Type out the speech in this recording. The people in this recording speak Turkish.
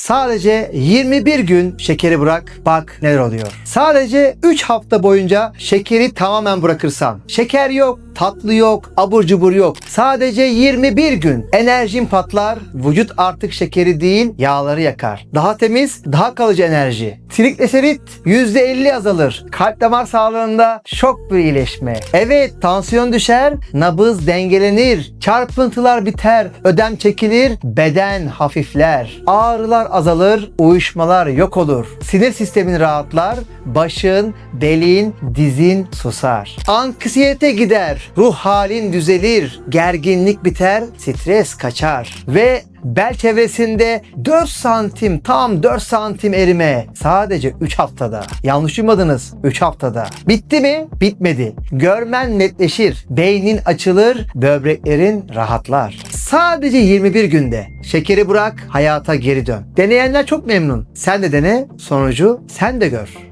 Sadece 21 gün şekeri bırak bak neler oluyor. Sadece 3 hafta boyunca şekeri tamamen bırakırsan. Şeker yok, tatlı yok, abur cubur yok. Sadece 21 gün enerjin patlar, vücut artık şekeri değil yağları yakar. Daha temiz, daha kalıcı enerji. Trigliserit %50 azalır. Kalp damar sağlığında şok bir iyileşme. Evet tansiyon düşer, nabız dengelenir, çarpıntılar biter, ödem çekilir, beden hafifler. Ağrılar azalır, uyuşmalar yok olur. Sinir sistemin rahatlar, başın, belin, dizin susar. Anksiyete gider, ruh halin düzelir, gerginlik biter, stres kaçar. Ve bel çevresinde 4 santim tam 4 santim erime sadece 3 haftada. Yanlış duymadınız 3 haftada. Bitti mi? Bitmedi. Görmen netleşir. Beynin açılır, böbreklerin rahatlar. Sadece 21 günde. Şekeri bırak, hayata geri dön. Deneyenler çok memnun. Sen de dene, sonucu sen de gör.